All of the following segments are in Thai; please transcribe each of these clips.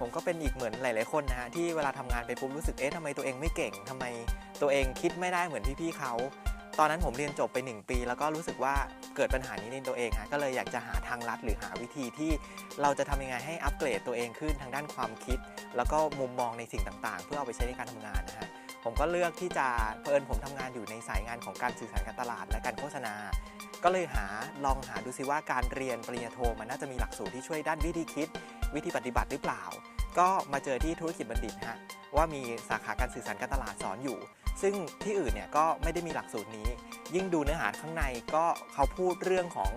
ผมก็เป็นอีกเหมือนหลาย ๆ คนนะฮะที่เวลาทำงานไปปุ๊บรู้สึกเอ๊ะทำไมตัวเองไม่เก่งทำไมตัวเองคิดไม่ได้เหมือนพี่ ๆเขาตอนนั้นผมเรียนจบไป 1 ปี แล้วก็รู้สึกว่าเกิดปัญหานี้ในตัวเองฮะก็เลยอยากจะหาทางลัดหรือหาวิธีที่เราจะทำยังไงให้อัปเกรดตัวเองขึ้นทางด้านความคิด แล้วก็มุมมองในสิ่งต่าง ๆ เพื่อเอาไปใช้ในการทำงานนะฮะ ผมก็เลือกที่จะเพอิญผมทำงานอยู่ในสายงานของการสื่อสารการตลาดและการโฆษณา ก็เลยหาลองหาดูซิว่าการเรียนปริญญาโทมันน่าจะมีหลักสูตรที่ช่วยด้านวิธีคิด วิธีปฏิบัติหรือเปล่า ก็มาเจอที่ธุรกิจบัณฑิตฮะว่ามีสาขาการสื่อสารการตลาดสอนอยู่ ซึ่งที่อื่นเนี่ยก็ไม่ได้มีหลักสูตรนี้ ยิ่งดูเนื้อหาข้างในก็เขาพูดเรื่องของ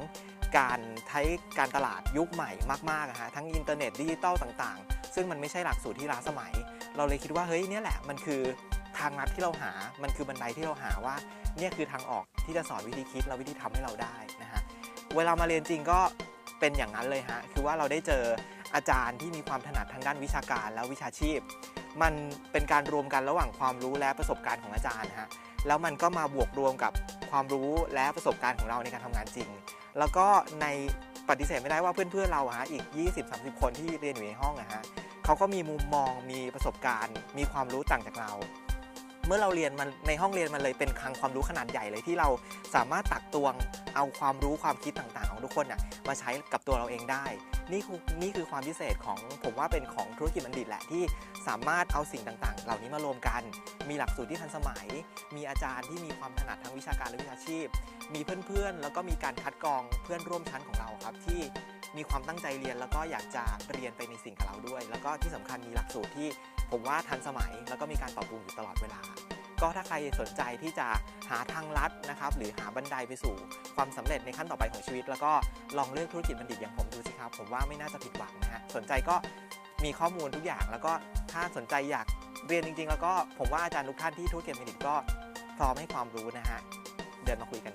การใช้การตลาดยุคใหม่มากๆอะฮะทั้งอินเทอร์เน็ตดิจิตอลต่างๆ ซึ่งมันไม่ใช่หลักสูตรที่ล้าสมัย เราเลยคิดว่าเฮ้ยเนี่ยแหละมันคือ ทางลัดที่เราหา มันคือบันไดที่เราหาว่า เนี่ยคือทางออกที่จะสอนวิธีคิดและวิธีทำให้เราได้นะฮะ เวลามาเรียนจริงก็เป็นอย่างนั้นเลยฮะ คือว่าเราได้เจออาจารย์ที่มีความถนัดทางด้านวิชาการและวิชาชีพ มันเป็นการรวมกันระหว่างความรู้และประสบการณ์ของอาจารย์ฮะ แล้วมันก็มาบวกรวมกับความรู้และประสบการณ์ของเราในการทำงานจริง แล้วก็ในปฏิเสธไม่ได้ว่าเพื่อนๆเราฮะอีก 20-30 คนที่เรียนอยู่ในห้องอะฮะเขาก็มีมุมมองมีประสบการณ์ มีความรู้ต่างจากเรา เมื่อเราเรียนมันในห้องเรียนมันเลยเป็นคลังความรู้ขนาดใหญ่เลยที่เราสามารถตักตวงเอาความรู้ความคิดต่างๆ ของทุกคนน่ะมาใช้กับตัวเราเองได้ นี่คือนี่คือความพิเศษของผมว่าเป็นของธุรกิจบัณฑิตแหละที่สามารถเอาสิ่งต่างๆ เหล่านี้มารวมกัน มีหลักสูตรที่ทันสมัย มีอาจารย์ที่มีความถนัดทางวิชาการและวิชาชีพ มีเพื่อนๆ แล้วก็มีการคัดกรองเพื่อนร่วมชั้นของเราครับที่มีความตั้งใจเรียนแล้วก็อยากจะเรียนไปในสิ่งกับเราด้วย แล้วก็ที่สำคัญมีหลักสูตรที่ ผมว่าทันสมัยแล้วก็มีการปรับปรุงอยู่ตลอดเวลา ก็ถ้าใครสนใจที่จะหาทางลัดนะครับหรือหาบันไดไปสู่ ความสำเร็จในขั้นต่อไปของชีวิต แล้วก็ลองเลือกธุรกิจบัณฑิตอย่างผมดูสิครับ ผมว่าไม่น่าจะผิดหวังนะฮะสนใจก็มีข้อมูลทุกอย่าง แล้วก็ถ้าสนใจอยากเรียนจริง ๆ แล้วก็ผมว่าอาจารย์ทุกท่านที่ธุรกิจบัณฑิตก็พร้อมให้ความรู้นะฮะเดินมาคุยกัน